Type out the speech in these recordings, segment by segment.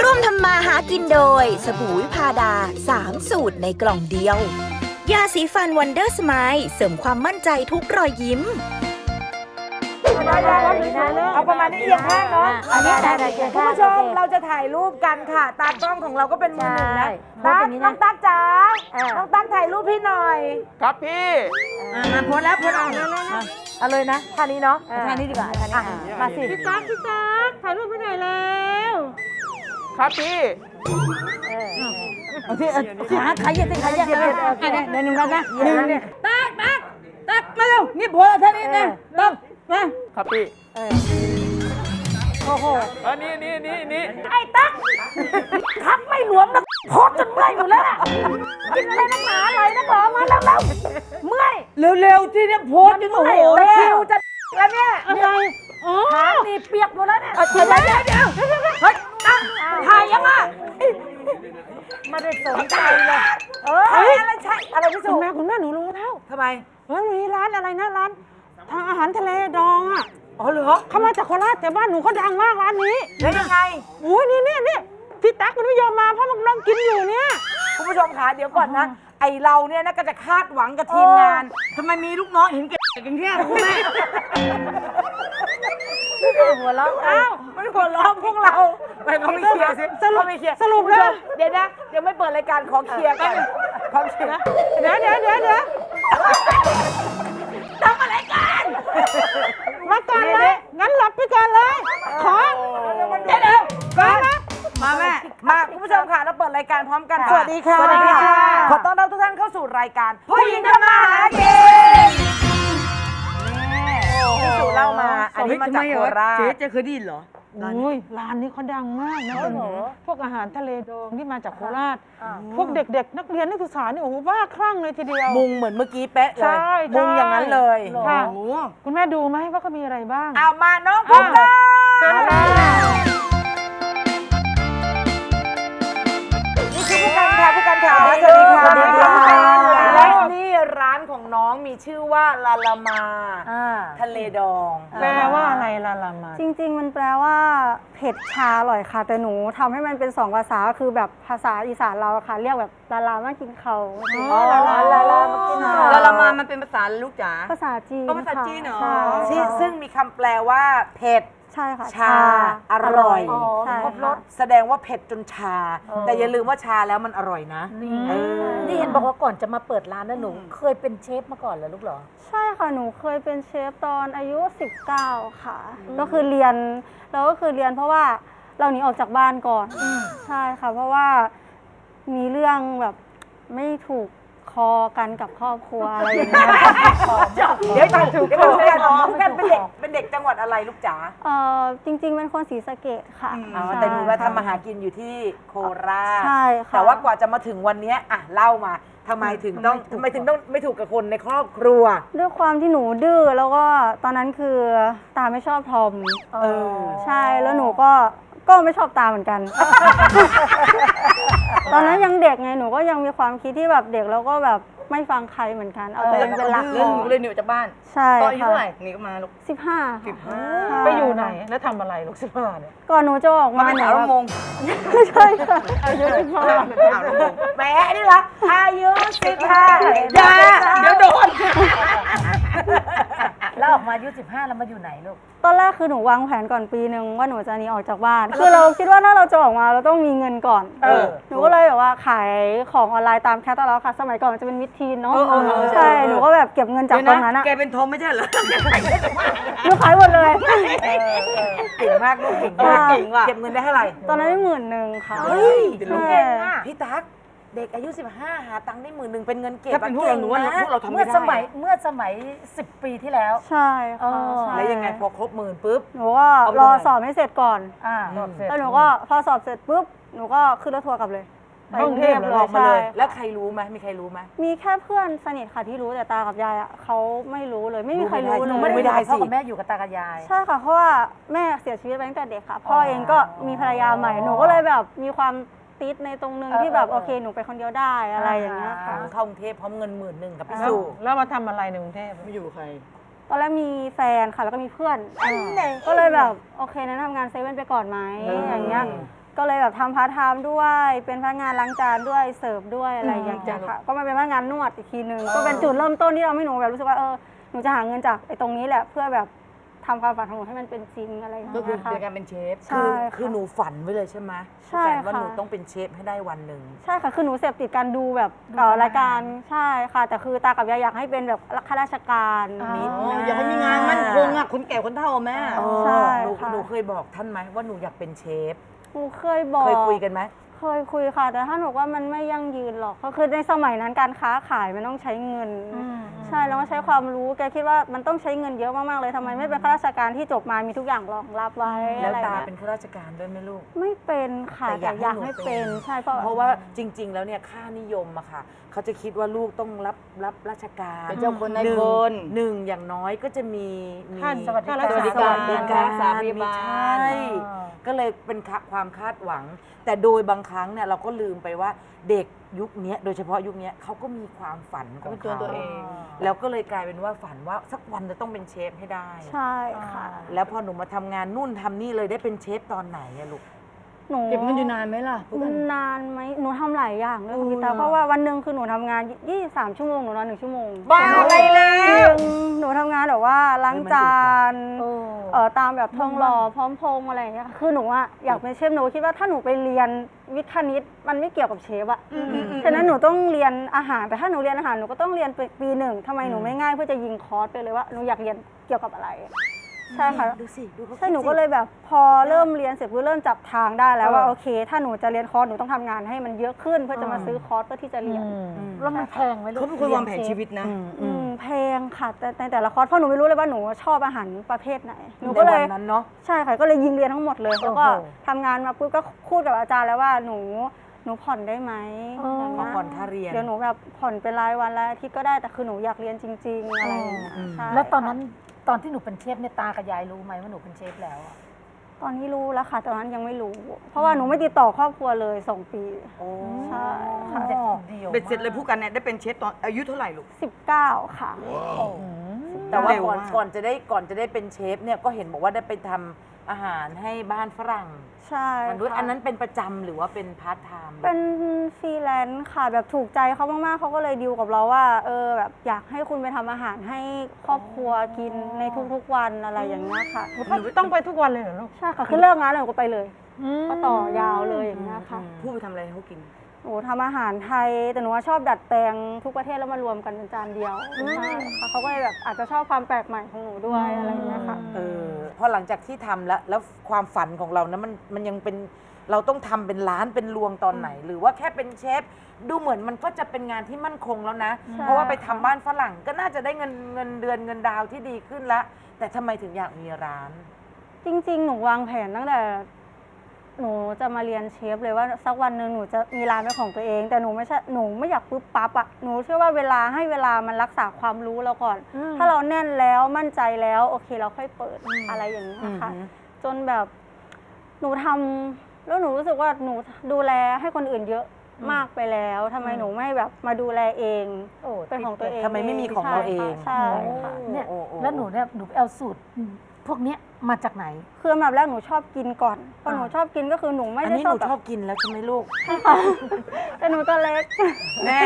ร่วมทำมาหากินโดย สบู่วิพาดา 3 สูตรในกล่องเดียว ยาสีฟันวันเดอร์สไมล์เสริมความมั่นใจทุกรอยยิ้มเอาประมาณนี้เอียงข้างเนาะอันนี้ได้ได้เอียงคุณข้างผู้ชมโอเคเราจะถ่ายรูปกันค่ะ ตากล้องของเราก็เป็นมือหนึ่งใช่นะตั๊กเป็นอย่างนี้นะน้องตั๊กจ๋าเออน้องตั๊กถ่ายรูปพี่หน่อยครับพี่มาพ้นแล้วพ้นออกเอาเลยนะท่านี้เนาะท่านี้ดีกว่าท่านี้อะอะมาสิพี่ตั๊กพี่ตั๊กถ่ายรูปให้หน่อยแล้ว ครับพี่เอาที่ขาขาเหยียดสิขาเหยียดเลยอันนี้เดี๋ยวหนึ่งกันนะหนึ่งเนี่ยตักตักตักมาเร็วนี่พอท่านี้นะตักมาครับพี่โอ้โหออนี่นี่นี่นี่ไอ้ตั๊กทักไม่หลวมนะโคตรจนเมื่อยอยู่แล้วกินอะไรนักหนาอะไรนักหนามาแล้วแล้วเมื่อยเร็วๆที่เนี่ยโพสต์ยังโอ้เมื่โหอยแล้คิวจะแล้วเนี่ยอะไรอ๋อขาหนีเปียกหมดแล้วเนี่ยเดี๋ยวเดี๋ยวเดี๋ยว ถ่ายยังอะไม่ได้สนใจเลย เอออะไรใช่ อะไรพี่สุคุณแม่คุณแม่หนูรู้แล้วทำไม เฮ้ยมีร้านอะไรนะร้านทางอาหารทะเลดองอะอ๋อเหรอเขามาจากโคราชแต่บ้านหนูเขาดังมากร้านนี้แล้วยังไง โอ้ยนี่นี่นี่พี่ตั๊กมันไม่ยอมมาเพราะมันกำลังกินอยู่เนี่ย คุณผู้ชมคะเดี๋ยวก่อนนะ ไอเราเนี่ยนะก็จะคาดหวังกับทีมงานทำไมมีลูกน้องเห็นแก่ กันแค่คุณแม่หัวเราะอ้าวมันหัวเราะพวกเราไปเขาไม่เคลียร์สิสรุปเขาไม่เคลียร์สรุปคุณผู้ชแล้วมเดี๋ยวนะเดี๋ยวไม่เปิดรายการขอเคลียร์กันขอเคลียร์เดี๋ยวเดี๋ยวเดี๋ยวเดี๋ยวทำอะไรกันมาก่อนเลยงั้นหลับไปก่อนเลยขอเดี๋ยวเดี๋ยวก่อนนะมาแม่ มาคุณผู้ชมค่ะ เราเปิดรายการพร้อมกัน สวัสดีค่ะ สวัสดีค่ะสวัสดีค่ะขอต้อนรับทุกท่านเข้าสู่รายการ ผู้หญิงทำมาหากินพี่สุเล่ามา อันนี้มาจากโคราช เจ๊เจ๊เคยได้ยินเหรอโอ้ยร้านนี้เขาดังมากนะเป็นพวกอาหารทะเลดองที่มาจากโคราช พวกเด็กๆ นักเรียนนักศึกษานี่โอ้โหบ้าคลั่งเลยทีเดียว มุงเหมือนเมื่อกี้เป๊ะเลใช่ยใช่มุงอย่างนั้นเลยค่ะโอ้โหคุณแม่ดูไหมว่าเขามีอะไรบ้าง เอามาน้องปุ๊กเลยเชิญค่ะนี่คือผู้การค่ะผู้การค่ะสวัสดีค่ะสวัสดีค่ะ สวัสดีค่ะ และนี่ร้า นของน้องมีชื่อว่าลาลามาอ่าทะเลดองแปลว่าอะไรล่ะลามาจริง ๆ มันแปลว่าเผ็ดชาอร่อยค่ะ แต่หนูทำให้มันเป็นสองภาษาก็คือแบบภาษาอีสานเราอะค่ะ เรียกแบบลาลามากินเขาอ๋อลาลาลาลามากินข้าวแล้วเรามามันเป็นภาษาลูกจ๋าภาษาจีนอ๋อภาษาค่ะจีนเหรอใช่ ที่ค่ะซึ่งมีคำแปลว่าเผ็ด ใช่ค่ะชาอร่อยใช่ครบรค่ะสแสดงว่าเผ็ดจนชาแต่อย่าลืมว่าชาแล้วมันอร่อยนะเออ นี่เห็นบอกว่าก่อนจะมาเปิดร้านนะหนู เคยเป็นเชฟมาก่อนเหรอลูกเหรอ ใช่ค่ะ หนูเคยเป็นเชฟตอนอายุ 19 ค่ะ ก็คือเรียนเราก็คือเรียนเพราะว่าเราหนีออกจากบ้านก่อน ใช่ค่ะ เพราะว่ามีเรื่องแบบไม่ถูก คอกันกับครอบครัวอะไรอย่างเงี้ย เดี๋ยวก่อนเดี๋ยวก่อนเดี๋ยวก่อนกันเป็นเด็กเป็นเด็กจังหวัดอะไรลูกจ๋าเอ่อจริง ๆ เป็นคนศรีสะเกดค่ะอ๋อใช่แต่หนูว่าทำมาหากินอยู่ที่โคราชใช่ค่ะแต่ว่ากว่าจะมาถึงวันเนี้ยอะเล่ามาทำไมถึงต้องทำไมถึงต้องไม่ถูกกับคนในครอบครัว ด้วยความที่หนูดื้อแล้วก็ตอนนั้นคือตาไม่ชอบทอมเออ ใช่แล้วหนูก็ ก็ไม่ชอบตาเหมือนกัน ตอนนั้นยังเด็กไงหนูก็ยังมีความคิดที่แบบเด็กแล้วก็แบบ ไม่ฟังใครเหมือนกัน เอาตัวเองเป็นหลักเรื่องหนูเลยหนีออกจากบ้านใช่ตอนอายุค่ะเท่าไหร่หนีก็มาลูกสิบห้าสิบห้าไปอยู่ไหนแล้วทำอะไรลูกสิบห้าเนี่ยก่อนหนูจะออกมามาเป็นหนูสาวแบระบมงไม่ใช่ค่ะอายุสิบห้าสาวระมงแหมนี่เหรออายุสิบห้าอย่าเดี๋ยวโดนแล้วออกมาอายุสิบห้าแล้วมาอยู่ไหนลูก ตอนแรกคือหนูวางแผนก่อนปีหนึ่งว่าหนูจะหนีออกจากบ้าน คือเราคิดว่าถ้าเราจะออกมาเราต้องมีเงินก่อนเออ หนูก็เลยแบบว่าขายของออนไลน์ตามแคตตาล็อกค่ะ สมัยก่อนมันจะเป็นมิดทีนเนาะเออเออเออ ใช่หนูก็แบบเก็บเงินจากตรงนั้นอะแกเป็นทอมไม่ใช่เหรอหนูขายหมดเลย เก่งมากลูกเก่งมากเก่งว่ะ เก็บเงินได้เท่าไหร่ตอนนั้นได้หมื่นหนึ่งค่ะเฮ้ยใช่เก่งอะพี่ตั๊กเด็กอายุ 15 หาตังค์ได้หมื่นหนึ่งเป็นเงินเก็บถ้าเป็นพวกเราหนูว่าพวกเราทำเมื่ไม่อได้สมัยเมื่อสมัย 10 ปีที่แล้ว ใช่ค่ะเออใช่แล้วยังไงพอครบหมื่นปุ๊บ หนูก็เอาไปรอทำอะไร สอบให้เสร็จก่อน อ่า แล้วหนูก็พอสอบเสร็จปุ๊บหนูก็ขึ้นรถทัวร์กลับเลย ไปกรุงเทพเลเหรยออกมาเลย ใช่แล้วใครรู้ไหมมีใครรู้ไหม มีแค่เพื่อนสนิทค่ะที่รู้แต่ตากับยายอะเขาไม่รู้เลยไม่มีใครรู้เลยไม่ได้ไม่ได้สิพ่อกับแม่อยู่กับตากับยาย ใช่ค่ะเพราะว่าแม่เสียชีวิตไปตั้งแต่เด็กค่ะ พ่อเองก็มีภรรยาใหม่หนูก็เลยแบบมีความติดในตรงนึงเออที่แบบเออโอเคหนูไปคนเดียวได้อะไรอย่างเงี้ยค่ะเข้ากรุงเทพพร้อมเงินหมื่นหนึ่งกับพี่แล้วสุแล้วมาทำอะไรในกรุงเทพไม่อยู่ใคร ตอนแรกมีแฟนค่ะแล้วก็มีเพื่อน ก็เลยแบบโอเคนั้นทำงานเซเว่นไปก่อนไหมอย่างเงี้ยพ ก็เลยแบบทำพาร์ทไทม์ด้วย เป็นพนักงานล้างจานด้วยเสิร์ฟด้วยอะไรอย่างเงี้ยค่ะก็มาเป็นพนักงานนวดอีกทีหนึ่งก็เป็นจุดเริ่มต้นที่เราไม่หนูแบบรู้สึกว่าเออหนูจะหาเงินจากไอ้ตรงนี้แหละเพื่อแบบทำความฝันของหนูให้มันเป็นจริงอะไรอย่างก็เงี้ยคือค่ะ เป็นการเป็นเชฟใช่คือค่ะคือหนูฝันไว้เลยใช่ไหมใช่ว่าค่ะหนูต้องเป็นเชฟให้ได้วันหนึ่ง ใช่ค่ะ คือหนูเสพติดการดูแบบเอ่อรายการใช่ค่ะ แต่คือตากับยายอยากให้เป็นแบบข้าราชการนิดอ๋อนะอยากให้มีงานมั่นคงอะคนแก่คนเฒ่าอะแม่ เออใช่หนูค่ะ หนูเคยบอกท่านไหมว่าหนูอยากเป็นเชฟ หนูเคยบอก เคยคุยกันไหมเคยคุยค่ะ แต่ท่านบอกว่ามันไม่ยั่งยืนหรอกก็คือในสมัยนั้นการค้าขายมันต้องใช้เงิน ใช่แล้วก็ใช้ความรู้แกคิดว่ามันต้องใช้เงินเยอะมากๆเลยทำไมไม่เป็นข้าราชการที่จบมามีทุกอย่างรองรับไว้แล้วอะไรตาเงี้ยเป็นข้าราชการด้วยไหมลูก ไม่เป็นค่ะแต่แต่อยากให้อยากให้หนูเป็เป็น นใช่เพราะ เพราะว่าจริง ๆ แล้วเนี่ยค่านิยมอะค่ะเขาจะคิดว่าลูกต้องรับรับราชการเป็นเจ้าคนนายหงคนหนึ่งอย่างน้อยก็จะมีมีค่าสวัสดิค่าการรักษาสวัสดิการรักษาพยาบาล ใช่ก็เลยเป็นคะความคาดหวัง แต่โดยบางครั้งเนี่ยเราก็ลืมไปว่าเด็กยุคเนี้ยโดยเฉพาะยุคเนี้ยเขาก็มีความฝันขก็องเป็นตัวเขาตัวเอง แล้วก็เลยกลายเป็นว่าฝันว่าสักวันจะต้องเป็นเชฟให้ได้ ใช่ค่ะ แล้วพอหนูมาทำงานนู่นทำนี่เลยได้เป็นเชฟตอนไหนอะลูก หนูเก็บเงินอยู่นานไหมล่ะพวกมักันนนานไหมหนูทำหลายอย่างเลยเออคุณพี่ตาเพราะว่าวันหนึ่งคือหนูทำงาน23ชั่วโมงหนูนอนหนึ่งชั่วโมงบ้าอะไรแล้ว จริงหนูทำงานแบบว่าล้างจานโอ้เอ่อตามแบบทองหล่อพร้อมพงษ์อะไรอย่างเงี้ยค่ะคือหนูอะอยากเป็นเชฟหนูคิดว่าถ้าหนูไปเรียนวิทย์คณิตมันไม่เกี่ยวกับเชฟอะฉะนั้นหนูต้องเรียนอาหารแต่ถ้าหนูเรียนอาหารหนูก็ต้องเรียนไปปีหนึ่งทำไมหนูไม่ง่ายเพื่อจะยิงคอร์สไปเลยว่าหนูอยากเรียนเกี่ยวกับอะไร ใช่ค่ะ ดูสิดูเขาใช่หนูคิดสิก็เลยแบบพอเริ่มเรียนเสร็จปุ๊บเริ่มจับทางได้แล้วว่าโอเค ถ้าหนูจะเรียนคอร์สหนูต้องทำงานให้มันเยอะขึ้นเพื่อจะมาซื้อคอร์สเพื่อที่จะเรียน แล้วมันแพงไหมลูกเขาเป็นคนวางแผนชีวิตนะ อืมแพงค่ะ แต่ในแต่ละคอร์สเพราะหนูไม่รู้เลยว่าหนูชอบอาหารประเภทไหนหนูในก็เลวัยนนั้นเนาะ ใช่ค่ะก็เลยยิงเรียนทั้งหมดเลยแล้วก็โอ้โห ทำงานมาปุ๊บก็พูดกับอาจารย์แล้วว่าหนูหนูผ่อนได้ไหมอย่างขอเงี้ยผ่อนค่าเรียน เดี๋ยวหนูแบบผ่อนเป็นรายวันละอาทิตย์ก็ได้แต่คือหนูอยากเรียนจริง ๆ อะไรอย่างเงี้ยใช่แล้วตอนนั้น ตอนที่หนูเป็นเชฟเนี่ยตากับยายรู้ไหมว่าหนูเป็นเชฟแล้วอะตอนนี้รู้แล้วค่ะ ตอนนั้นยังไม่รู้ เพราะว่าหนูไม่ติดต่อครอบครัวเลยสองปีโอ้ใช่ค่ะเด็ดเดี่ยวเบ็ดเสร็จเลยผู้กันเนี่ยได้เป็นเชฟตอนอายุเท่าไหร่ลูก สิบเก้าค่ะ แต่ว่าเร็วก่อนมาก ก่อนจะได้ก่อนจะได้เป็นเชฟเนี่ยก็เห็นบอกว่าได้ไปทำ อาหารให้บ้านฝรั่งใช่มันด้วยค่ะอันนั้นเป็นประจำหรือว่าเป็นพาร์ทไทม์เป็นฟรีแลนซ์ค่ะแบบถูกใจเขามากๆเขาก็เลยดีลกับเราว่า เออแบบอยากให้คุณไปทำอาหารให้ครอบครัวกินในทุกๆวันอะไรอย่างเงี้ยค่ะต้องไปทุกวันเลยเหรอลูกใช่ค่ะคือเลิกงานแล้วหนูก็ไปเลย ก็ต่อยาวเลยอย่างเงี้ยค่ะ พูดไปทำอะไรให้เขากินหนูทำอาหารไทย แต่หนูว่าชอบดัดแปลงทุกประเทศแล้วมารวมกันเป็นจานเดียวใช่ค่ะเขาก็เลยแบบอาจจะชอบความแปลกใหม่ของหนูด้วยอะไรอย่างเงี้ยค่ะ เออ พอหลังจากที่ทำแล้วแล้วความฝันของเรานะมันมันยังเป็นเราต้องทำเป็นร้านเป็นรวงตอนไหน หรือว่าแค่เป็นเชฟดูเหมือนมันก็จะเป็นงานที่มั่นคงแล้วนะใช่เพราะว่าไปทำบ้านฝรั่งก็น่าจะได้เงินเงินเดือนเงินดาวที่ดีขึ้นละ แต่ทำไมถึงอยากมีร้าน จริง ๆ หนูวางแผนตั้งแต่ หนูจะมาเรียนเชฟเลยว่าสักวันหนึ่งหนูจะมีร้านเป็นของตัวเอง แต่หนูไม่ใช่หนูไม่อยากปุ๊บปั๊บอะหนูเชื่อว่าเวลาให้เวลามันรักษาความรู้เราก่อนถ้าเราแน่นแล้วมั่นใจแล้วโอเคเราค่อยเปิดอะไรอย่างนี้ยค่ะจนแบบหนูทำแล้วหนูรู้สึกว่าหนูดูแลให้คนอื่นเยอะมากไปแล้วทำไมหนูไม่แบบมาดูแลเอง โอ้เป็นของตัวเองทำไมไม่มีของเราเอง ใช่ค่ะ เนี่ยโอ้โอ้แล้วหนูเนี่ยหนูไปเอาสูตรพวกเนี้ย มาจากไหน คืออันดับแรกหนูชอบกินก่อนพอหนูชอบกินก็คือหนูไม่อันได้นี้ชหอบนูแบบชอบกินแล้วใช่ไหมลูกแต่หนูตัวเล็ก แม่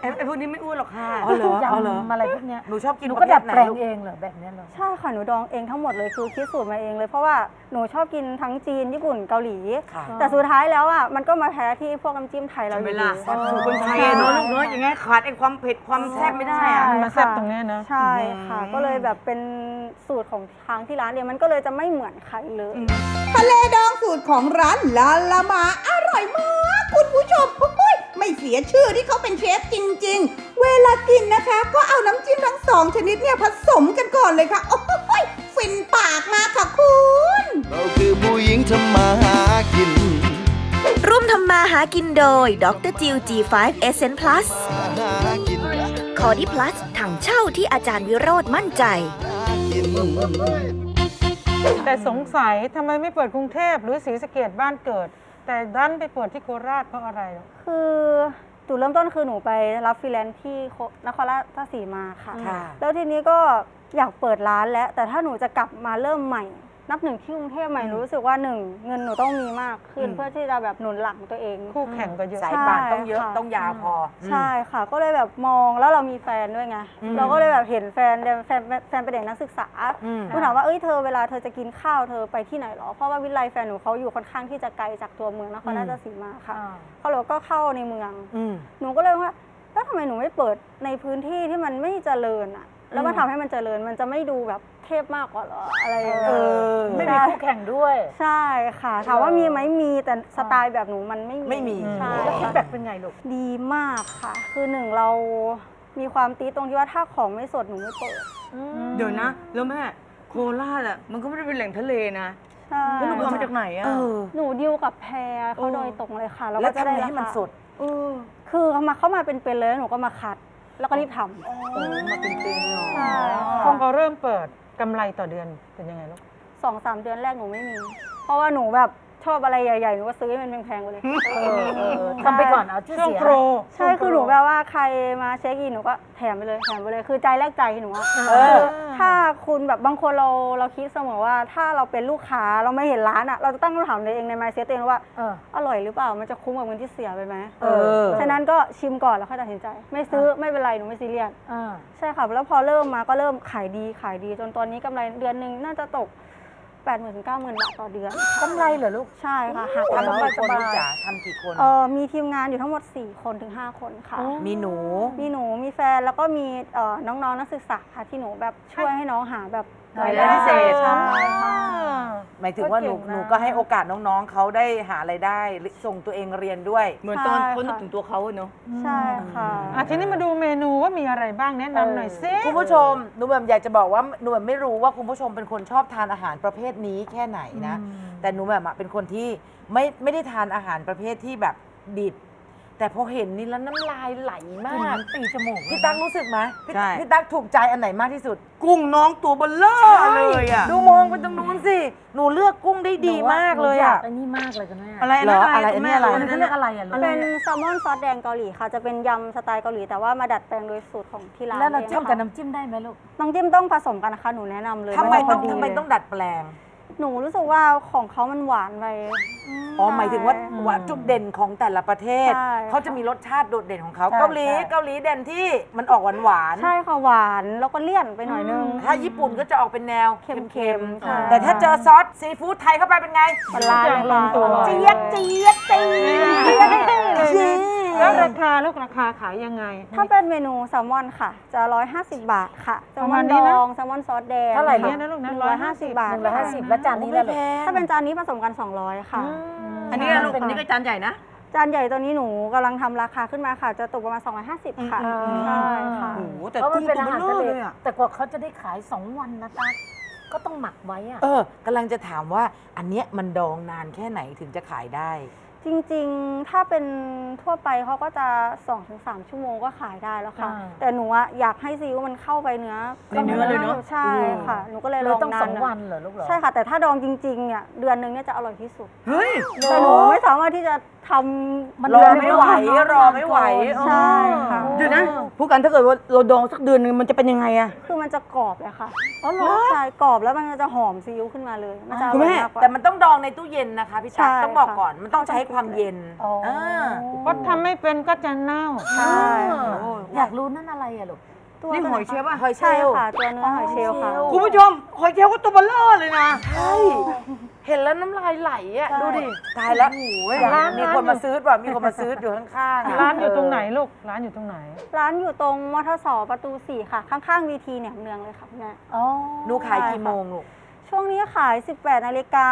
ไอ้ไอ้พวกนี้ไม่อ้วนหรอกค่ะอ๋อเหรออ๋อเหรอ ยำอะไรพวกเนี้ยหนูชอบกินหนูปก็ระเภดัทดไหนแปลงลูกเองเหรอแบบเนี้ยเหรอ ใช่ค่ะหนูดองเองทั้งหมดเลยคือคิดสูตรมาเองเลยเพราะว่าหนูชอบกินทั้งจีนญี่ปุ่นเกาหลี ค่ะแต่สุดท้ายแล้วอะมันก็มาแพ้ที่พวกน้ำจิ้มไทยเราอเวยู่ลาดีสูตรคนไทยอะเนาะลูกเนาะอย่างไงขาดไอ้ความเผ็ดความแซ่บไม่ได้อะ ใช่มาแซ่บค่ะตรงเนี้ยนะใช่ค่ะ ก็เลยแบบเป็น สูตรของทางที่ร้านเนี่ยมันก็เลยจะไม่เหมือนใครเลย ทะเลดองสูตรของร้านลาลามาอร่อยมากคุณผู้ชมโอ้ยไม่เสียชื่อที่เขาเป็นเชฟจริง ๆ เวลากินนะคะ ก็เอาน้ำจิ้มทั้งสองชนิดเนี่ยผสมกันก่อนเลยค่ะ โอ้ยฟินปากมากค่ะคุณเราคือผู้หญิงทำมาหากิน ร่วมทำมาหากินโดยดรจิว G5 Essence Plus หากิน คอร์ดิ plus ถังเช่าที่อาจารย์วิโรธมั่นใจหากิ น แต่สงสัยทำไมไม่เปิดกรุงเทพหรือศรีสะเกดบ้านเกิด แต่ดันไปเปิดที่โคราชเพราะอะไรหรอ คือจุดเริ่มต้นคือหนูไปรับฟรีแลนซ์ที่โคนครราชสีมาค่ะ ค่ะ แล้วทีนี้ก็อยากเปิดร้านแล้ว แต่ถ้าหนูจะกลับมาเริ่มใหม่ นับหนึ่งที่กรุงเทพใหม่หนูรู้สึกว่าหนึ่งเงินหนูต้องมีมากขึ้น อืม เพื่อที่จะแบบหนุนหลังตัวเอง คู่แข่งก็เยอะ สายป่านต้องเยอะใช่ค่ะ ต้องยาวพอ ใช่ค่ะ ก็เลยแบบมองแล้วเรามีแฟนด้วยไงอืม เราก็เลยแบบเห็นแฟนแฟนแฟนเป็นเด็กนักศึกษาอืม หนูถามว่าเอ้ยเธอเวลาเธอจะกินข้าวเธอไปที่ไหนหรอเพราะว่าวิทยาลัยแฟนหนูเขาอยู่ค่อนข้างที่จะไกลจากตัวเมืองนครราชสีมาค่ะเขาเลยก็เข้าในเมือง อืม หนูก็เลยว่าแล้วทำไมหนูไม่เปิดในพื้นที่ที่มันไม่เจริญอะ แล้วมาทำให้มันเจริญมันจะไม่ดูแบบเทพมากกว่าเหรออะไรอย่างเงี้ยไม่มีคู่แข่งด้วย ใช่ค่ะ ถามว่ามีไหมมีแต่สไตล์แบบหนูมันไม่มีไม่มี ใช่แล้วฟีดค่ะ แบ็กเป็นไงลูก ดีมากค่ะ คือหนึ่งเรามีความตีตรงที่ว่าถ้าของไม่สดหนูไม่เปิดเดี๋ยวนะ แล้วแม่โคราชอะมันก็ไม่ได้เป็นแหล่งทะเลนะใช่แล้วหนูไปเอามาจากไหนอะหนูดิวกับแพรเขาโดยตรงเลยค่ะแล้วแล้ก็วจะทำได้ไงราให้มันคาสดเออคือเขามาเข้ามาเป็นๆเลยแล้วหนูก็มาคัด แล้วก็รีบทำ มาเป็นเต็มเนาะใช่ พอเราเริ่มเปิดกำไรต่อเดือนเป็นยังไงลูก สองสามเดือนแรกหนูไม่มี เพราะว่าหนูแบบ ชอบอะไรใหญ่ๆหนูก็ซื้อให้มันแพงๆไปเลยทำไปก่อนเอาชื่อช่วงเสียโปร ใช่คือหนูแบบว่าใครมาเช็คอินหนูก็แถมไปเลยแถมไปเลยคือใจแรกใจหนูอะเออถ้าคุณแบบบางคนเราเราคิดเสมอว่าถ้าเราเป็นลูกค้าเราไม่เห็นร้านอะเราจะตั้งคำถามในเองในมายเซ็ตตัวเองว่าเออ อร่อยหรือเปล่ามันจะคุ้มกับเงินที่เสียไปไหมเออ ฉะนั้นก็ชิมก่อนแล้วค่อยตัดสินใจ ไม่ซื้อไม่เป็นไรหนูไม่ซีเรียส อ่า ใช่ค่ะ แล้วพอเริ่มมาก็เริ่มขายดีขายดีจนตอนนี้กำไรเดือนหนึ่งน่าจะตก 8 0 0 0 0ถึง90,000บาทต่อเดือน กำไรเหรอลูกใช่ค่ะหักทำแล้วกี่คนลูกจ๋าทำกี่คน เออมีทีมงานอยู่ทั้งหมด 4 คนถึง 5 คนค่ะ มีหนู มีหนูมีแฟนแล้วก็มีเอ่อน้องๆนักศึกษาค่ะที่หนูแบบช่วยให้น้องหาแบบ รายได้พิเศษใช่ค่ะหมายถึงว่าหนูก็เก่งนะ หนูก็ให้โอกาสน้องๆเขาได้หาไรายได้ส่งตัวเองเรียนด้วย เหมือนตอนใช่เขานึกค่ะ ถึงตัวเขาอะเนาะ ใช่ค่ะ อะทีนี้มาดูเมนูว่ามีอะไรบ้างแนะนำหน่อยสิ คุณผู้ชมหนูแบบอยากจะบอกว่าหนูแบบไม่รู้ว่าคุณผู้ชมเป็นคนชอบทานอาหารประเภทนี้แค่ไหนนะ แต่หนูแบบอะเป็นคนที่ไม่ไม่ได้ทานอาหารประเภทที่แบบดิบ แต่พอเห็นนี่แล้วน้ำลายไหลมากตีจมูกพี่ตั๊กรู้สึกไหมพี่ใช่ พี่ตั๊กถูกใจอันไหนมากที่สุดกุ้งน้องตัวเบลเลอร์เลยอะ ดูมองไปตรงนู้นสิหนูเลือกกุ้งได้ดีมากเลยหนูยาอะกไอ้นี่มากเลยกันแม่อะไรเหรออะไรคุณแม่อันนี้อะไร อันนี้เขาเรียกอะไรอะลูกเป็นแซลมอนซอสแดงเกาหลีค่ะ จะเป็นยำสไตล์เกาหลี แต่ว่ามาดัดแปลงโดยสูตรของที่ร้านแล้วเราจิ้มกับเองค่ะน้ำจิ้มได้ไหมลูกน้ำจิ้มต้องผสมกันนะคะ หนูแนะนำเลยทำไมพต้องดีทำไมเลยต้องดัดแปลง หนูรู้สึกว่าของเขามันหวานไป อ๋อหมายถึงว่าใช่ว่าจุดเด่นของแต่ละประเทศ ใช่เขาจะมีรสชาติโดดเด่นของเขาใช่เกาหลีใช่ เกาหลีเด่นที่มันออกหวานหวานๆใช่ค่ะหวานแล้วก็เลี่ยนไปหน่อยนึง ถ้าญี่ปุ่นก็จะออกเป็นแนวเค็มๆเค็มใช่ๆแต่ถ้าเจอซอสซีฟู้ดไทยเข้าไปเป็นไง ปลาร้าเลยค่ะเจี๊ยบเจี๊ยบเจี๊ยบเจี๊ยบ แล้วราคาลูกราคาขายยังไง ถ้าเป็นเมนูแซลมอนค่ะ จะ 150 บาทค่ะแซลประมมาอณนนี้ดนะองแซลมอนซอสแดงเท่าไหร่เนี่ยนะลูกนะหนึ่งร้อยห้าสิบบาทหนึ่งร้อยห้าสิบแล้วจานนี้ละลูกถ้าเป็นจานนี้ผสมกัน 200 ค่ะ อันนี้ลูกอันนี้ก็จานใหญ่นะจานใหญ่ตัวนี้หนูกำลังทำราคาขึ้นมาค่ะ จะตกประมาณ 250 ค่ะใช่ค่ะโอ้โหแต่เพราะมันกุ้งเป็นตัวอาเบหารลเลอทะเลร์เลยอะแต่กว่าเขาจะได้ขาย 2 วันนะตาก็ต้องหมักไว้อะเออกำลังจะถามว่าอันเนี้ยมันดองนานแค่ไหนถึงจะขายได้ จริงๆ ถ้าเป็นทั่วไปเขาก็จะ2-3ชั่วโมงก็ขายได้แล้วค่ะ อ่าแต่หนูอะอยากให้ซีอิ๊วมันเข้าไปเนื้อในเนื้อเลยเนอะ ใช่ค่ะ หนูก็เลยเลลยองต้องนาสนองหน่อยวันเหรอลูกเหรอใช่ค่ะ แต่ถ้าดองจริงๆเนี่ยเดือนหนึงเนี่ยจะอร่อยที่สุด เฮ้ย แต่หนูไม่สามารถที่จะทำ มันรอไม่ไหวรอไม่ไหวใช่ค่ะ เดี๋ยวนะผู้กันถ้าเกิดว่าเราดองสักเดือนนึงมันจะเป็นยังไงอะ คือมันจะกรอบเลยค่ะใช่กรอบแล้วมันจะหอมซีอิ๊วขึ้นมาเลยมันจะอคุณร่แม่อยมากกว่า แต่มันต้องดองในตู้เย็นนะคะพี่ตั๊กใช่ต้องบอกค่ะ ก่อนมันต้องใช้ความเย็นอ๋ออ่า เพราะทำไม่เป็นก็จะเน่า ใช่อยากรู้นั่นอะไรอะลูก ตัวนี่หอยเชลล์ป่ะหอยเชลใช่ล์ค่ะ ตัวเนื้อหอยเชลล์ค่ะคุณผู้ชมหอยเชลล์ก็ตัวเบลเลอร์เลยนะ ใช่ เห็นแล้วน้ำลายไหลอะ ดูดิ ตายแล้วร้าน มีคนมาซื้อว่ะมีคนมาซื้ออยู่ข้างๆะร้านอยู่ตรงไหนลูก ร้านอยู่ตรงไหน ร้านอยู่ตรงมทสประตู 4 ค่ะ ข้างๆวีทีเนี่ยเมืองเลยค่ะคุณแม่อ๋อหนูขายกี่โมงลูก ช่วงนี้ขาย 18นาฬิกา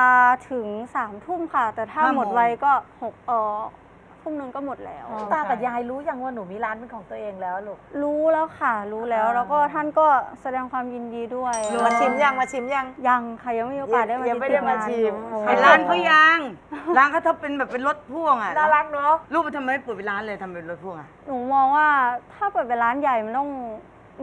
ถึง3ทุ่มค่ะ แต่ถ้าห้าโมง หมดไวก็6เอ่อทุ่มหนึงก็หมดแล้ว ตากับยายรู้ยังว่าหนูมีร้านเป็นของตัวเองแล้วลูก รู้แล้วค่ะ รู้แล้ว อ่า แล้วก็ท่านก็แสดงความยินดีด้วย มาชิมยังมาชิมยัง ยังค่ะยังไม่มีโอกาสได้มายังไม่ได้มาติงนชิมอยู่ไอ้ร้านเขายังร้านเขาถ้าเป็นแบบเป็นรถพ่วงอะน่ารักเนาะ ลูกมันทำไมไม่เปิดเป็นร้านเลยทำเป็นรถพ่วงอะ หนูมองว่าถ้าเปิดเป็นร้านใหญ่มันต้อง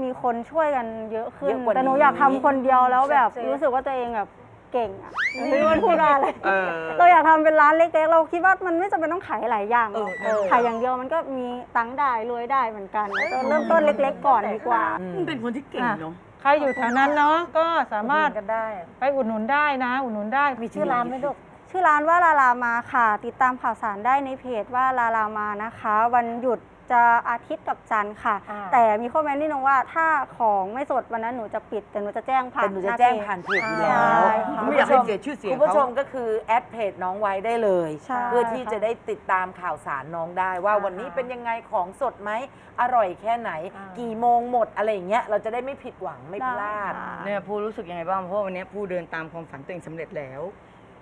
มีคนช่วยกันเยอะขึ้น เยอะกว่านี้ แต่หนูอยากทำคนเดียวแล้วแบบเซฟๆรู้สึกว่าตัวเองแบบเก่งอะไม่รู้จะพูดว่าอะไร เออ เราอยากทำเป็นร้านเล็กๆ เราคิดว่ามันไม่จำเป็นต้องขายหลายอย่างหรอกเออเออขายอย่างเดียวมันก็มีตังค์ได้รวยได้เหมือนกันแล้วก็เริ่มต้นเล็กๆ ก่อนดีกว่ามันเป็นคนที่เก่งเนาะ ใครอยู่แถวนั้นเนาะก็สามารถกันได้ ไปอุดหนุนได้นะ อุดหนุนได้มีชื่อร้านไหมลูก ชื่อร้านว่าลาลามาค่ะ ติดตามข่าวสารได้ในเพจว่าลาลามานะคะ วันหยุด จะอาทิตย์กับจันทร์ค่ะ อ่า แต่มีข้อแม้นิดนึงว่าถ้าของไม่สดวันนั้นหนูจะปิดแต่หนูจะแจ้งผ่านแต่หนูจะาแจ้งเพจผ่านเพจอยู่แล้วใช่ค่ะ ไม่อยากให้เสียชื่อเสียงคุณผู้ชมก็คือแอดเพจน้องไว้ได้เลย ใช่เพื่อที่จะได้ติดตามข่าวสารน้องได้ว่าวันนี้เป็นยังไงของสดไหมอร่อยแค่ไหนกี่โมงหมดอะไรอย่างเงี้ยเราจะได้ไม่ผิดหวังไม่พลาด ได้ค่ะ เนี่ยผู้รู้สึกยังไงบ้างเพราะว่าวันนี้ผู้เดินตามความฝันตัวเองสำเร็จแล้ว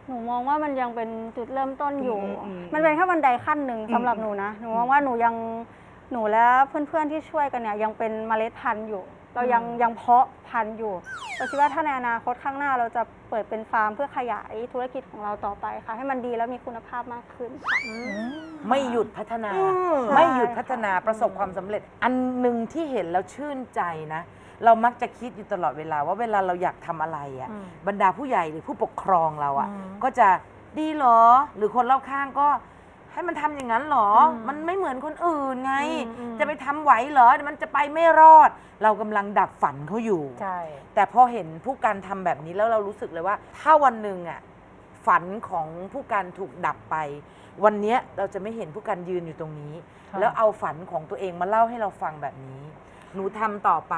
หนูมองว่ามันยังเป็นจุดเริ่มต้นอยู่ อืมอืมมันเป็นแค่บันไดขั้นหนึ่งสำหรับหนูนะ หนูมองว่าหนูยัง หนูและเพื่อนๆที่ช่วยกันเนี่ยยังเป็นเมล็ดพันธุ์อยู่ เรายังยังเพาะพันธุ์อยู่เราคิดว่าถ้าในอนาคตข้างหน้าเราจะเปิดเป็นฟาร์มเพื่อขยายธุรกิจของเราต่อไปค่ะ ให้มันดีและมีคุณภาพมากขึ้นค่ะ ไม่หยุดพัฒนา ไม่หยุดพัฒนาประสบความสำเร็จ อันหนึ่งที่เห็นแล้วชื่นใจนะ เรามักจะคิดอยู่ตลอดเวลาว่าเวลาเราอยากทำอะไรอะ่ะบรรดาผู้ใหญ่หรือผู้ปกครองเราอะ่ะก็จะดีเหรอ หรือคนรอบข้างก็ ให้มันทำอย่างนั้นเหรอ มันไม่เหมือนคนอื่นไงจะไปทำไหวเหรอเดี๋ยวมันจะไปไม่รอด เรากำลังดับฝันเขาอยู่ ใช่ แต่พอเห็นผู้การทำแบบนี้แล้วเรารู้สึกเลยว่า ถ้าวันหนึ่งอะฝันของผู้การถูกดับไป วันเนี้ยเราจะไม่เห็นผู้การยืนอยู่ตรงนี้ ค่ะ แล้วเอาฝันของตัวเองมาเล่าให้เราฟังแบบนี้ หนูทำต่อไป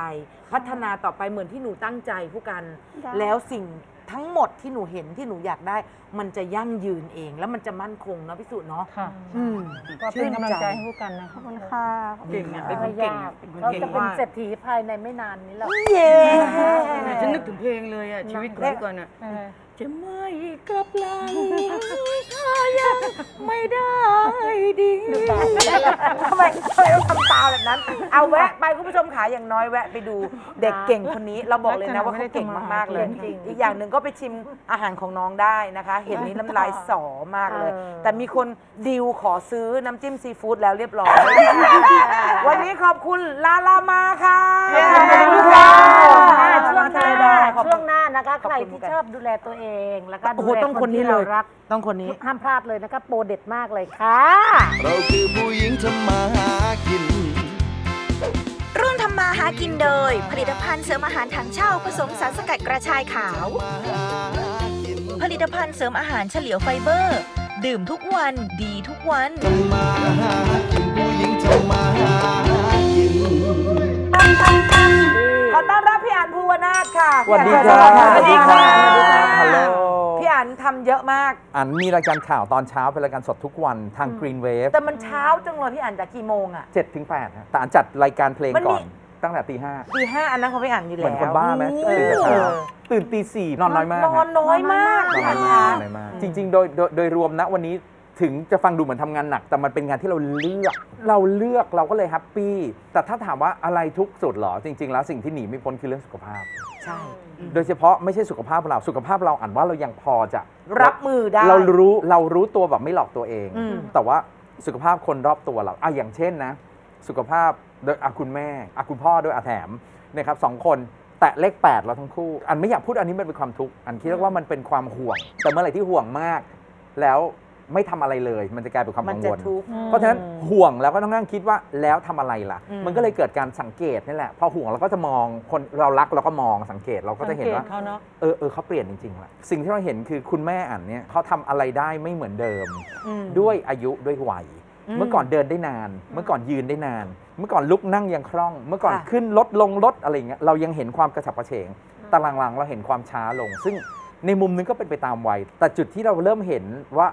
พัฒนาต่อไปเหมือนที่หนูตั้งใจผู้กันได้ แล้วสิ่ง ทั้งหมดที่หนูเห็นที่หนูอยากได้ มันจะยั่งยืนเอง แล้วมันจะมั่นคงเนาะพี่สุเนาะค่ะอืมก็เป็นกำลังใจให้ผู้กันนะขคะอบคุณค่ะเก่งอะเป็นคไม่นเก่งยากอะเป็นคนเขาเก่งจะเป็นมากเศรษฐีภายในไม่นานนี้หรอก เย้เนี่ยฉันนึกถึงเพลงเลยอะชีวิตของพี่ก่อนอะเออ จะไม่กลับหลังถ้ายังไม่ได้ดี ทำไมทำไมต้องทำตาแบบนั้น เอาแวะไปคุณผู้ชมขาอย่างน้อยแวะไปดูเด็กเก่งคนนี้เราบอกเลยนะว่าเขาเก่งมากๆเลยจริงๆอีกอย่างหนึ่งก็ไปชิมอาหารของน้องได้นะคะ เห็นนี้น้ำลายสอมากเลยเออแต่มีคนดิวขอซื้อน้ำจิ้มซีฟู้ดแล้วเรียบร้อย วันนี้ขอบคุณลาลามาค่ะขอบคุณค่ะ ช่วงหขอบน้าคุณค่ะช่วงหน้านะคะขอบใครคุณที่ค่ะชอบดูแลตัวเองแล้วก็โอ้ดูโหแลต้องคคนนนี้ที่เลเรายรักต้องคนนี้ ห้ามพลาดเลยนะคะโปรเด็ดมากเลยค่ะ เราคือผู้หญิงทำมาหากิน ร่วมทำมาหากินโดย ผลิตภัณฑ์เสริมอาหารถังเช่าผสมสารสกัดกระชายขาวผลิตภัณฑ์เสริมอาหารเฉลียวไฟเบอร์ ดื่มทุกวันดีทุกวัน ทำมาหากินผู้หญิงทำมาหา ค่ะสวัสดีพี่คอัรันบสวัสดีค่ะฮัลโหลพี่อันทำเยอะมาก อันมีรายการข่าวตอนเช้าเป็นรายการสดทุกวันทาง Green Wave แต่มันเช้าจังเลยพี่อันจากกี่โมงอะ7ถึง8นะแต่อันจัดรายการเพลงมันมีก่อน ตั้งแต่ตีห้าตีห้าอันนั้นเขาไม่อ่านอยู่เหแล้วมือนคนบ้าไหมเอตื่นแต่อเช้าตื่นตีสี่นอนน้อยมากนอนน้อยมากนอนน้อยมากนอนน้อยมากจริงๆโดยโดยโดยรวมนะวันนี้ ถึงจะฟังดูเหมือนทำงานหนัก แต่มันเป็นงานที่เราเลือก เราเลือกเราก็เลยแฮปปี้ แต่ถ้าถามว่าอะไรทุกข์สุดเหรอ จริง ๆ แล้วสิ่งที่หนีไม่พ้นคือเรื่องสุขภาพ ใช่ โดยเฉพาะไม่ใช่สุขภาพเรา สุขภาพเราอ่านว่าเรายังพอจะ รับมือได้ เรารู้เรารู้ตัวแบบไม่หลอกตัวเอง อืม แต่ว่าสุขภาพคนรอบตัวเราอะอย่างเช่นนะ สุขภาพโดยอะคุณแม่อะคุณพ่อด้วยอาแถมนะครับสองคนแตะเลข8เราทั้งคู่ อันไม่อยากพูดอันนี้มันเป็นความทุกข์อันคิดว่ามันเป็นความห่วง แต่เมื่อไหร่ที่ห่วงมาก แล้ว ไม่ทำอะไรเลย มันจะกลายเป็นความมันกังจะวล ทุกข์ เพราะฉะนั้นห่วงแล้วก็ต้องนั่งคิดว่าแล้วทำอะไรล่ะ อืม มันก็เลยเกิดการสังเกตนี่แหละ พอห่วงเราก็จะมองคนเรารักเราก็มองสังเกตเราก็จะเห็นว่า สังกตเขาเนาะ เออเออเขาเปลี่ยนจริงๆละสิ่งที่เราเห็นคือคุณแม่อันเนี่ยเขาทำอะไรได้ไม่เหมือนเดิมอืมด้วยอายุด้วยวัย อืมเมื่อก่อนเดินได้นาน เมื่อก่อนยืนได้นาน เมื่อก่อนลุกนั่งยังคล่อง เมื่อก่อนค่ะ ขึ้นรถลงรถอะไรอย่างเงี้ยเรายังเห็นความกระฉับกระเฉงแต่หลังๆเราเห็นความช้าลง ซึ่งในมุมนึงก็เป็นไปตามวัย แต่จุดที่เราเริ่มเห็นว่า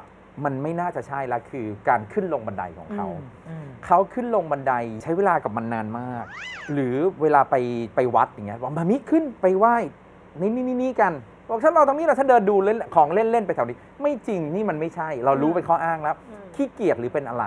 มันไม่น่าจะใช่ละคือการขึ้นลงบันไดของเขาอืมเขาขึ้นลงบันไดใช้เวลากับมันนานมาก หรือเวลาไปไปวัดอย่างเงี้ยบอกมามิขึ้นไปไหว้นี่นี่นี่นี่กันบอกฉันรอตรงนี้เราฉันเดินดูเล่นของเล่นเล่นไปแถวนี้ ไม่จริงนี่มันไม่ใช่ เรารู้เป็นข้ออ้างแล้วขี้เกียจหรือเป็นอะไร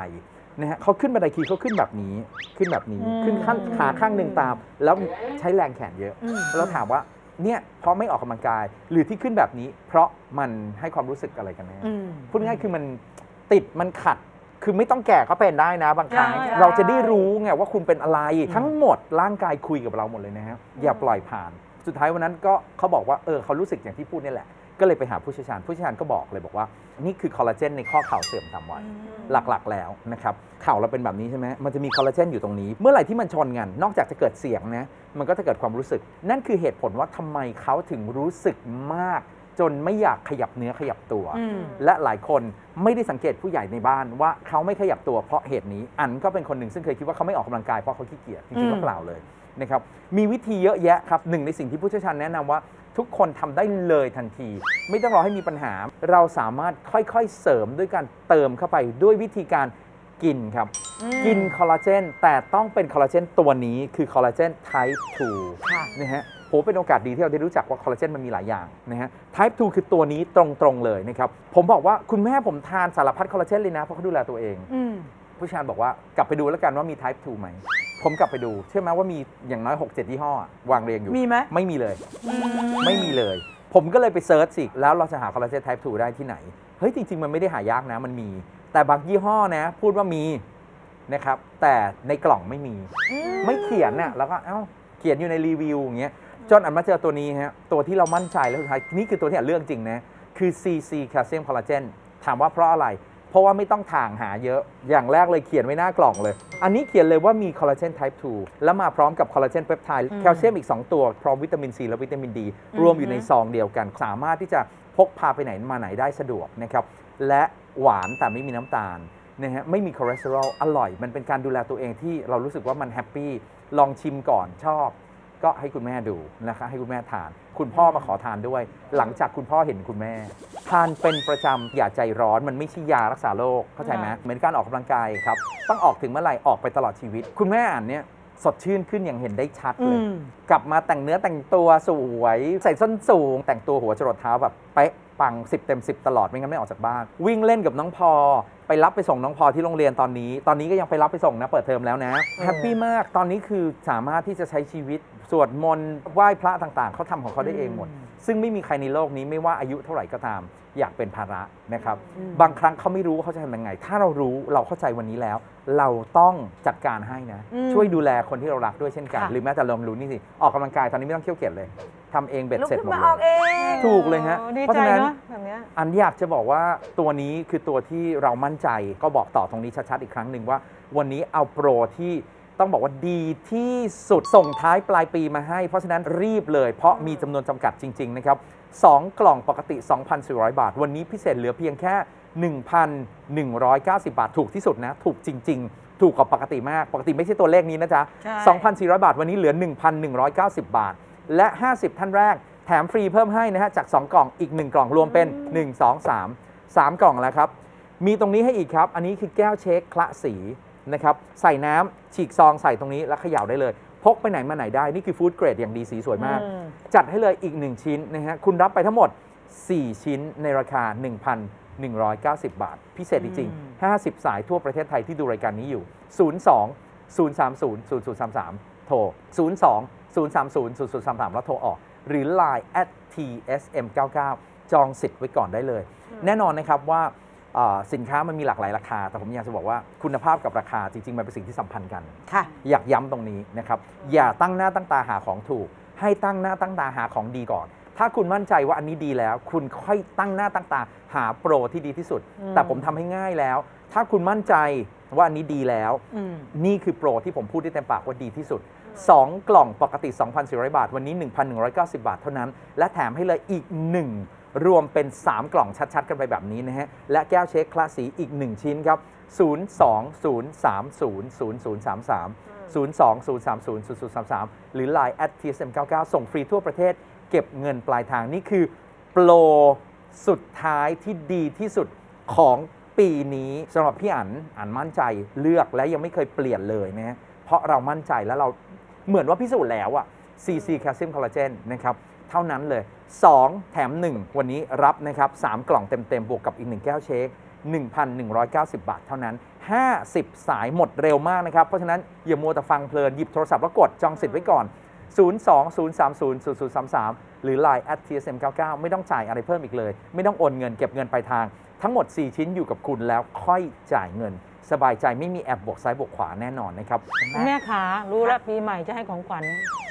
นะฮะเขาขึ้นบันไดคีเขาขึ้นแบบนี้ขึ้นแบบนี้อืมขึ้นขั้นขาข้างหนึ่งตาม แล้วใช้แรงแขนเยอะอืมแล้วถามว่า เนี่ยเพราะไม่ออกกำลังกาย หรือที่ขึ้นแบบนี้ เพราะมันให้ความรู้สึกอะไรกันแน่อืม พูดง่ายๆคือมันติดมันขัด คือไม่ต้องแก่ก็เป็นได้นะ บางครั้ง ใช่ เราจะได้รู้ไงว่าคุณเป็นอะไรทั้งหมดร่างกายคุยกับเราหมดเลยนะฮะอย่าปล่อยผ่าน สุดท้ายวันนั้นก็เขาบอกว่าเออเขารู้สึกอย่างที่พูดนี่แหละ ก็เลยไปหาผู้เชี่ยวชาญผู้เชี่ยวชาญก็บอกเลยบอกว่า นี่คือคอลลาเจนในข้อเข่าเสื่อมตามวัย หลักๆ แล้วนะครับเข่าเราเป็นแบบนี้ใช่ไหมมันจะมีคอลลาเจนอยู่ตรงนี้ เมื่อไหร่ที่มันชนกัน นอกจากจะเกิดเสียงนะ มันก็จะเกิดความรู้สึก นั่นคือเหตุผลว่าทำไมเขาถึงรู้สึกมาก จนไม่อยากขยับเนื้อขยับตัวและหลายคนไม่ได้สังเกตผู้ใหญ่ในบ้านว่าเขาไม่ขยับตัวเพราะเหตุนี้ อันก็เป็นคนหนึ่งซึ่งเคยคิดว่าเขาไม่ออกกำลังกายเพราะเขาขี้เกียจจริงๆก็เปล่าเลยนะครับมีวิธีเยอะแยะครับหนึ่งในสิ่งที่ผู้เชี่ยวชาญแนะนำว่า ทุกคนทำได้เลยทันที ไม่ต้องรอให้มีปัญหา เราสามารถค่อยๆเสริมด้วยการเติมเข้าไปด้วยวิธีการ กินครับ กินคอลลาเจนแต่ต้องเป็นคอลลาเจนตัวนี้คือคอลลาเจน type 2นะฮะโหเป็นโอกาสดีที่เราได้รู้จักว่าคอลลาเจนมันมีหลายอย่างนะฮะ type 2 คือตัวนี้ตรงๆเลยนะครับ ผมบอกว่าคุณแม่ผมทานสารพัดคอลลาเจนเลยนะ เพราะเขาดูแลตัวเอง ผู้ชายบอกว่ากลับไปดูแล้วกันว่ามี type 2 ไหม ผมกลับไปดู เชื่อไหมว่ามีอย่างน้อย 6-7 ยี่ห้ออะวางเรียงอยู่ มีไหมไม่มีเลย ไม่มีเลย ผมก็เลยไปเซิร์ชสิแล้วเราจะหาคอลลาเจน type 2 ได้ที่ไหน เฮ้ยจริง ๆ มันไม่ได้หายากนะมันมี แต่บางยี่ห้อนะพูดว่ามีนะครับ แต่ในกล่องไม่มี ไม่เขียนน่ะแล้วก็เอ้าเขียนอยู่ในรีวิวอย่างเงี้ยจนอันมาเจอตัวนี้ฮะตัวที่เรามั่นใจแล้วสุดท้ายนี่คือตัวที่อันเรื่องจริงนะคือ CC Calcium Collagen ถามว่าเพราะอะไร เพราะว่าไม่ต้องถ่างหาเยอะ อย่างแรกเลยเขียนไว้หน้ากล่องเลย อันนี้เขียนเลยว่ามีคอลลาเจน type 2แล้วมาพร้อมกับคอลลาเจนเปปไทด์แคลเซียมอีก 2 ตัว พร้อมวิตามินซีและวิตามินดีรวมอยู่ในซองเดียวกัน สามารถที่จะพกพาไปไหนมาไหนได้สะดวกนะครับ และ หวานแต่ไม่มีน้ำตาลนะฮะไม่มีคอเลสเตอรอลอร่อย มันเป็นการดูแลตัวเองที่เรารู้สึกว่ามันแฮปปี้ลองชิมก่อนชอบ ก็ให้คุณแม่ดูนะคะให้คุณแม่ทาน คุณพ่อมาขอทานด้วย หลังจากคุณพ่อเห็นคุณแม่ ทานเป็นประจำอย่าใจร้อนมันไม่ใช่ยารักษาโรคเข้าใจไหมเหมือนการออกกำลังกายครับต้องออกถึงเมื่อไหร่ออกไปตลอดชีวิต คุณแม่อ่านเนี่ยสดชื่นขึ้นอย่างเห็นได้ชัดเลย กลับมาแต่งเนื้อแต่งตัวสวย ใส่ส้นสูง แต่งตัวหัวจรดเท้าแบบเป๊ะ ปัง 10 เต็ม 10 ตลอดไม่งั้นไม่ออกจากบ้าน วิ่งเล่นกับน้องพอ ไปรับไปส่งน้องพอที่โรงเรียนตอนนี้ ตอนนี้ก็ยังไปรับไปส่งนะ เปิดเทอมแล้วนะแฮปปี้มากตอนนี้คือสามารถที่จะใช้ชีวิตสวดมนต์ไหว้พระต่างๆ เขาทำของเขาได้เองหมด ซึ่งไม่มีใครในโลกนี้ไม่ว่าอายุเท่าไหร่ก็ตาม อยากเป็นภาระนะครับ บางครั้งเขาไม่รู้ว่าเขาจะทำยังไง ถ้าเรารู้เราเข้าใจวันนี้แล้ว เราต้องจัดการให้นะ ช่วยดูแลคนที่เรารักด้วยเช่นกันค่ะหรือแม้แต่ลมรู้นี่สิออกกำลังกายตอนนี้ไม่ต้องเที่ยวเก็บเลย ทำเองเบ็ดลุกเสร็จขึ้หมนดมาออกเลเอย งถูกเลยฮะโอ้ดีเพราะใจฉะนั้น เนาะแบบเนี้ย อันอยากจะบอกว่าตัวนี้คือตัวที่เรามั่นใจก็บอกต่อตรงนี้ชัดๆอีกครั้งหนึ่งว่า วันนี้เอาโปรที่ต้องบอกว่าดีที่สุดส่งท้ายปลายปีมาให้ เพราะฉะนั้นรีบเลย เพราะมีจำนวนจำกัดจริง ๆ นะครับ 2 กล่องปกติ 2,400 บาท วันนี้พิเศษเหลือเพียงแค่ 1,190 บาท ถูกที่สุดนะ ถูกจริง ๆ ถูกกว่าปกติมาก ปกติไม่ใช่ตัวเลขนี้นะจ๊ะ ใช่ 2,400 บาท วันนี้เหลือ 1,190 บาท และ 50 ท่านแรก แถมฟรีเพิ่มให้นะฮะจาก 2 กล่องอีก 1 กล่องรวมเป็น 1 2 3 3 กล่องแล้วครับ มีตรงนี้ให้อีกครับ อันนี้คือแก้วเช็คคละสีนะครับใส่น้ำฉีกซองใส่ตรงนี้แล้วเขย่าได้เลย พกไปไหนมาไหนได้ นี่คือฟู้ดเกรดอย่างดีสีสวยมาก จัดให้เลยอีก 1 ชิ้นนะฮะคุณรับไปทั้งหมด 4 ชิ้นในราคา 1,190 บาท พิเศษจริงๆ50 สายทั่วประเทศไทยที่ดูรายการนี้อยู่ 02 030 0033 โทร 02 030 0033 แล้วโทรออก หรือ Line at tsm99 จองสิทธิ์ไว้ก่อนได้เลย แน่นอนนะครับว่าเอ่อสินค้ามันมีหลากหลายราคา แต่ผมอยากจะบอกว่าคุณภาพกับราคาจริง ๆ มันเป็นสิ่งที่สัมพันธ์กัน ค่ะอยากย้ำตรงนี้นะครับ อย่าตั้งหน้าตั้งตาหาของถูก ให้ตั้งหน้าตั้งตาหาของดีก่อน ถ้าคุณมั่นใจว่าอันนี้ดีแล้ว คุณค่อยตั้งหน้าตั้งตาหาโปรที่ดีที่สุดแต่ผมทำให้ง่ายแล้ว ถ้าคุณมั่นใจว่าอันนี้ดีแล้วนี่คือโปรที่ผมพูดได้เต็มปากว่าดีที่สุด 2 กล่องปกติ 2,400 บาท วันนี้ 1,190 บาทเท่านั้น และแถมให้เลยอีก 1 รวมเป็น 3 กล่องชัด ๆ กันไปแบบนี้นะฮะ และแก้วเช็คคลาสสีอีก 1 ชิ้นครับ 020300033 020300033 หรือ Line at tsm99 ส่งฟรีทั่วประเทศ เก็บเงินปลายทางนี่คือโปรสุดท้ายที่ดีที่สุดของปีนี้สำหรับพี่อันอันมั่นใจเลือกและยังไม่เคยเปลี่ยนเลยนะฮะเพราะเรามั่นใจแล้วเรา เหมือนว่าพิสูจน์แล้วอะ CC Calcium Collagen นะครับเท่านั้นเลย 2 แถม 1 วันนี้รับนะครับ 3 กล่องเต็มๆ บวกกับอีก 1 แก้วเชค 1,190 บาทเท่านั้น 50 สายหมดเร็วมากนะครับ เพราะฉะนั้นอย่ามัวแต่ฟังเพลิน หยิบโทรศัพท์แล้วกดจองสิทธิ์ไว้ก่อน 020300033 หรือ Line at tsm99 ไม่ต้องจ่ายอะไรเพิ่มอีกเลย ไม่ต้องโอนเงินเก็บเงินปลายทาง ทั้งหมด 4 ชิ้นอยู่กับคุณแล้วค่อยจ่ายเงิน สบายใจไม่มีแอบบวกซ้ายบวกขวาแน่นอนนะครับแม่ขารู้แล้วปีใหม่จะให้ของขวัญ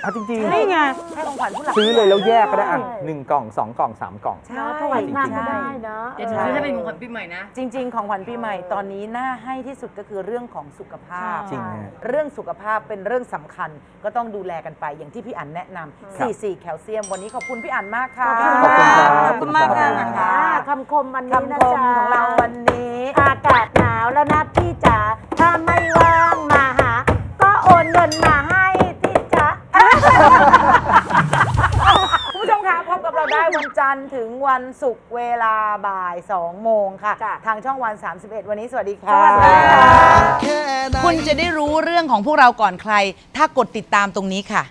เอาจริงนี่ไงให้ของขวัญผู้หลักๆซื้อเลยแล้วแยกก็ได้อะหนึ่งกล่องสองกล่องสามกล่องใช่ถวายงานก็จริงๆได้เนาะเดี๋ยวหนูซื้อให้เป็นของขวัญปีใหม่นะ จริง ๆ ของขวัญปีใหม่ตอนนี้น่าให้ที่สุดก็คือเรื่องของสุขภาพ จริงฮะ เรื่องสุขภาพเป็นเรื่องสำคัญก็ต้องดูแลกันไปอย่างที่พี่อั๋นแนะนำครับ 44 แคลเซียม วันนี้ขอบคุณพี่อั๋นมากค่ะขอบคุณครับ ขอบคุณมากขอบคุณค่ะครับคำคมวันนี้นะคำคมจ๊ะ ของเราวันนี้ อากาศหนาวแล้วนะพี่จ๋าถ้าไม่ว่างมาหา ก็โอนเงินมาให้ที่จ๋า คุณผู้ชมคะพบกับเราได้วันจันทร์ถึงวันศุกร์เวลาบ่าย 2 โมงค่ะทางช่องวัน 31 วันนี้สวัสดีค่ะแค่ไหนคุณจะได้รู้เรื่องของพวกเราก่อนใคร ถ้ากดติดตามตรงนี้ค่ะ